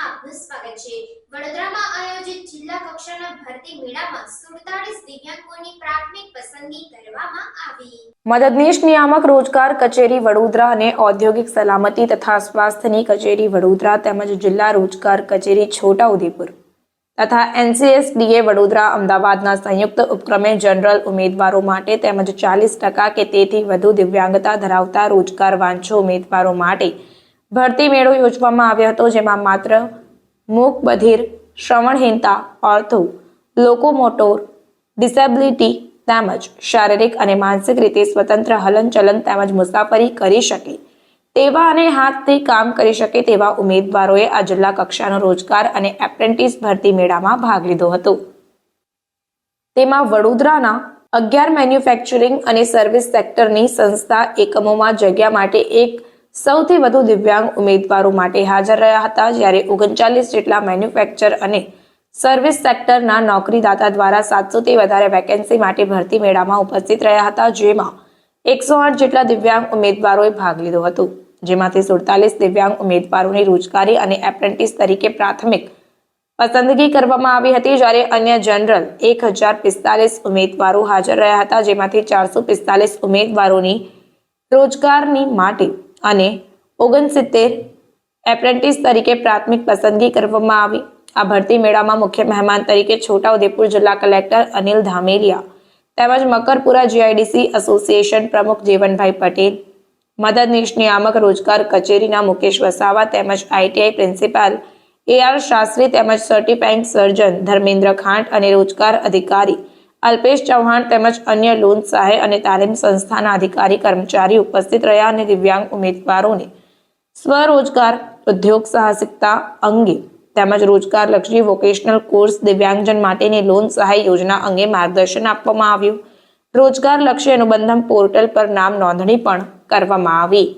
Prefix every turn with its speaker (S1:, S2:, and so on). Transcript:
S1: આપનું સ્વાગત છે. વડોદરામાં આયોજિત જિલ્લા કક્ષાના ભરતી મેળામાં સુડતાલીસ દિવ્યાંગોની પ્રાથમિક પસંદગી કરવામાં આવી.
S2: મદદનીશ નિયામક રોજગાર કચેરી વડોદરા અને ઔદ્યોગિક સલામતી તથા સ્વાસ્થ્યની કચેરી વડોદરા તેમજ જિલ્લા રોજગાર કચેરી છોટાઉદેપુર તથા એનસીએસડીએ વડોદરા અમદાવાદના સંયુક્ત ઉપક્રમે જનરલ ઉમેદવારો માટે તેમજ ચાલીસ ટકા કે તેથી વધુ દિવ્યાંગતા ધરાવતા રોજગાર વાંચો ઉમેદવારો માટે ભરતી મેળો યોજવામાં આવ્યો હતો, જેમાં માત્ર મૂક, બધિર, શ્રવણહીનતા ઓર્થો લોકોમોટોર ડિસેબિલિટી તેમજ શારીરિક અને માનસિક રીતે સ્વતંત્ર હલનચલન તેમજ મુસાફરી કરી શકે. તેવા અને હાથથી કામ કરી શકે તેવા ઉમેદવારોએ આ જિલ્લા કક્ષાનો રોજગાર અને એપ્રેન્ટિસ ભરતી મેળામાં ભાગ લીધો હતો. તેમાં વડોદરાના અગિયાર મેન્યુફેક્ચરિંગ અને સર્વિસ સેક્ટરની સંસ્થા એકમોમાં જગ્યા માટે એક સૌથી વધુ દિવ્યાંગ ઉમેદવારો માટે હાજર રહ્યા હતા જ્યારે ઓગણચાલીસ જેટલા મેન્યુફેક્ચર અને સર્વિસ સેક્ટરના નોકરીદાતા દ્વારા સાતસોથી વધારે વેકેન્સી માટે ભરતી મેળામાં ઉપસ્થિત રહ્યા હતા, જેમાં એકસો આઠ જેટલા દિવ્યાંગ ઉમેદવારોએ ભાગ લીધો હતો. જેમાંથી સુડતાલીસ દિવ્યાંગ ઉમેદવારોની રોજગારી અને એપ્રેન્ટિસ તરીકે પ્રાથમિક પસંદગી કરવામાં આવી હતી, જ્યારે અન્ય જનરલ એક હજાર પિસ્તાલીસ ઉમેદવારો હાજર રહ્યા હતા, જેમાંથી ચારસો પિસ્તાલીસ ઉમેદવારોની રોજગારની માટે અને ઓગણસિત્તેર એપ્રેન્ટિસ તરીકે પ્રાથમિક પસંદગી કરવામાં આવી. આ ભરતી મેળામાં મુખ્ય મહેમાન તરીકે છોટાઉદેપુર જિલ્લા કલેક્ટર અનિલ ધામેલિયા તેમજ મકરપુરા જીઆઈડીસી એસોસિએશન પ્રમુખ જીવનભાઈ પટેલ મદદનીશ નિયામક રોજગાર કચેરીના મુકેશ વસાવા તેમજ ITI principal A R Shastri તેમજ સર્ટિફાઈંગ સર્જન ધર્મેન્દ્ર ખાંટ અને રોજગાર અધિકારી અલ્પેશ ચૌહાણ તેમજ અન્ય લોન સહાય અને તાલીમ સંસ્થાના અધિકારી કર્મચારી ઉપસ્થિત રહ્યા અને દિવ્યાંગ ઉમેદવારોને સ્વરોજગાર, ઉદ્યોગ સાહસિકતા અંગે તેમજ રોજગારલક્ષી વોકેશનલ કોર્સ દિવ્યાંગજન માટેની લોન સહાય યોજના અંગે માર્ગદર્શન આપવામાં આવ્યું. રોજગારલક્ષી અનુબંધમ પોર્ટલ પર નામ નોંધણી પણ કરવામાં આવી.